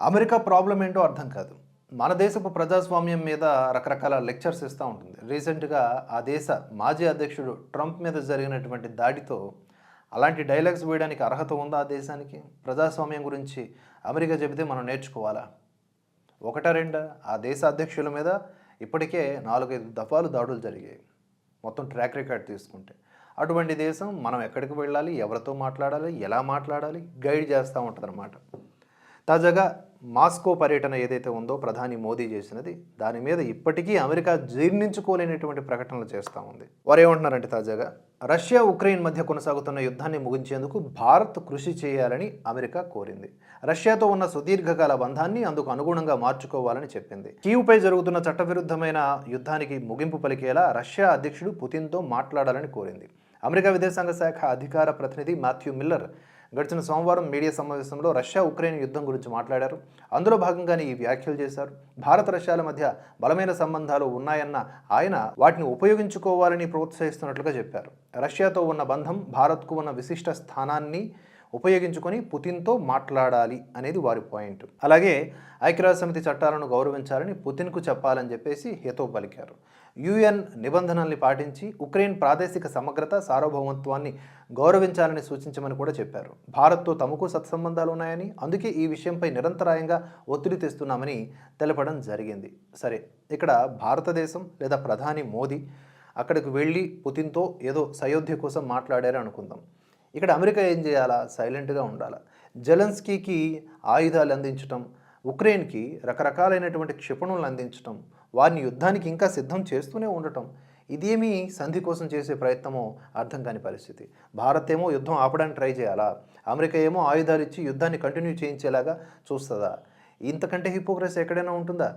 America problem ఏంటో అర్థం కాదు. మన దేశపు ప్రజాస్వామ్యం మీద రకరకాల లెక్చర్స్ ఇస్తూ ఉంటుంది. రీసెంట్గా ఆ దేశ మాజీ అధ్యక్షుడు ట్రంప్ మీద జరిగినటువంటి దాడితో అలాంటి డైలాగ్స్ వేయడానికి అర్హత ఉందా ఆ దేశానికి? ప్రజాస్వామ్యం గురించి అమెరికా చెబితే మనం నేర్చుకోవాలా? ఒకట రెండా? ఆ దేశ అధ్యక్షుల మీద ఇప్పటికే నాలుగైదు దఫాలు దాడులు జరిగాయి. మొత్తం ట్రాక్ రికార్డ్ తీసుకుంటే. అటువంటి దేశం మనం ఎక్కడికి వెళ్ళాలి? ఎవరితో మాట్లాడాలి? ఎలా మాట్లాడాలి? గైడ్ చేస్తూ ఉంటుంది తాజాగా మాస్కో పర్యటన ఏదైతే ఉందో ప్రధాని మోదీ చేసినది దాని మీద ఇప్పటికీ అమెరికా జీర్ణించుకోలేనటువంటి ప్రకటనలు చేస్తూ ఉంది. వారు ఏమంటున్నారంటే తాజాగా రష్యా ఉక్రెయిన్ మధ్య కొనసాగుతున్న యుద్ధాన్ని ముగించేందుకు భారత్ కృషి చేయాలని అమెరికా కోరింది. రష్యాతో ఉన్న సుదీర్ఘకాల బంధాన్ని అందుకు అనుగుణంగా మార్చుకోవాలని చెప్పింది. కీవ్పై జరుగుతున్న చట్టవిరుద్ధమైన యుద్ధానికి ముగింపు పలికేలా రష్యా అధ్యక్షుడు పుతిన్తో మాట్లాడాలని కోరింది. అమెరికా విదేశాంగ శాఖ అధికార ప్రతినిధి మాథ్యూ మిల్లర్ గడిచిన సోమవారం మీడియా సమావేశంలో రష్యా ఉక్రెయిన్ యుద్ధం గురించి మాట్లాడారు. అందులో భాగంగానే ఈ వ్యాఖ్యలు చేశారు. భారత రష్యాల మధ్య బలమైన సంబంధాలు ఉన్నాయన్న ఆయన వాటిని ఉపయోగించుకోవాలని ప్రోత్సహిస్తున్నట్లుగా చెప్పారు. రష్యాతో ఉన్న బంధం భారత్కు ఉన్న విశిష్ట స్థానాన్ని ఉపయోగించుకొని పుతిన్తో మాట్లాడాలి అనేది వారి పాయింట్. అలాగే ఐక్యరాజ్య సమితి చట్టాలను గౌరవించాలని పుతిన్కు చెప్పాలని చెప్పేసి హితో పలికారు. యుఎన్ నిబంధనల్ని పాటించి ఉక్రెయిన్ ప్రాదేశిక సమగ్రత సార్వభౌమత్వాన్ని గౌరవించాలని సూచించమని కూడా చెప్పారు. భారత్తో తమకు సత్సంబంధాలు ఉన్నాయని అందుకే ఈ విషయంపై నిరంతరాయంగా ఒత్తిడి తెస్తున్నామని తెలపడం జరిగింది. సరే ఇక్కడ భారతదేశం లేదా ప్రధాని మోదీ అక్కడికి వెళ్ళి పుతిన్తో ఏదో సయోధ్య కోసం మాట్లాడారు అనుకుందాం. ఇక్కడ అమెరికా ఏం చేయాలా? సైలెంట్గా ఉండాలా. జెలెన్స్కీకి ఆయుధాలు అందించటం ఉక్రెయిన్కి రకరకాలైనటువంటి క్షిపణులను అందించటం వారిని యుద్ధానికి ఇంకా సిద్ధం చేస్తూనే ఉండటం ఇదేమీ సంధి కోసం చేసే ప్రయత్నమో అర్థం కాని పరిస్థితి. భారత్ ఏమో యుద్ధం ఆపడానికి ట్రై చేయాలా? అమెరికా ఏమో ఆయుధాలు ఇచ్చి యుద్ధాన్ని కంటిన్యూ చేయించేలాగా చూస్తుందా? ఇంతకంటే హిపోక్రసీ ఎక్కడైనా ఉంటుందా?